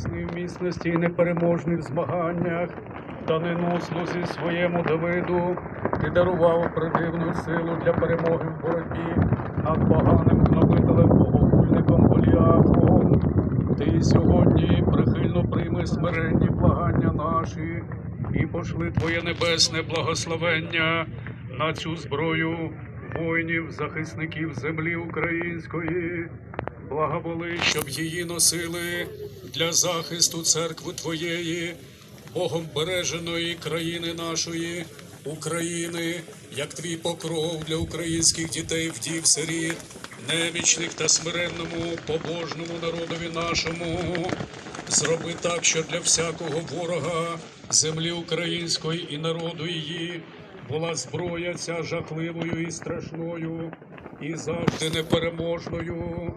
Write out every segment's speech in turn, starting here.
міцний в міцності і непереможний в змаганнях, та ненослузі своєму Давиду ти дарував придивну силу для перемоги в боротьбі над поганим гнобителем богохульником Голіафом. Ти сьогодні прихильно прийми смиренні благання наші і пошли Твоє небесне благословення на цю зброю воїнів, захисників землі української. Благоволи, щоб її носили для захисту церкви Твоєї, Богом береженої країни нашої, України, як твій покров для українських дітей, вдів, сиріт, немічних та смиренному, побожному народові нашому. Зроби так, що для всякого ворога землі української і народу її була зброя ця жахливою і страшною, і завжди непереможною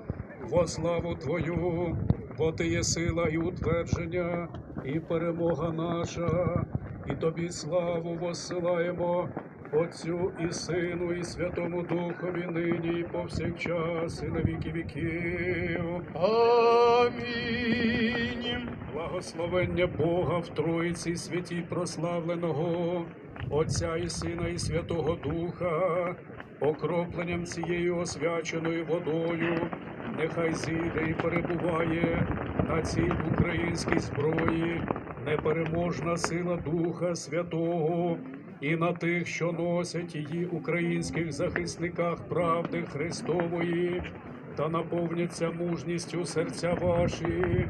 во славу Твою, бо Ти є сила і утвердження, і перемога наша, і Тобі славу воссилаємо, Отцю і Сину, і Святому Духові нині, і повсякчас, і на віки віків. Амінь. Благословення Бога в Троїці святій прославленого, Отця і Сина, і Святого Духа, окропленням цією освяченою водою, нехай зійде і перебуває на цій українській зброї, непереможна сила Духа Святого і на тих, що носять її українських захисниках правди Христової, та наповняться мужністю серця ваші,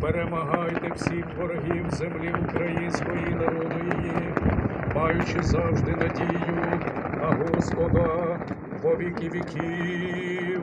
перемагайте всіх ворогів землі української народу її, маючи завжди надію на Господа во віки віків.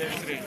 del tren.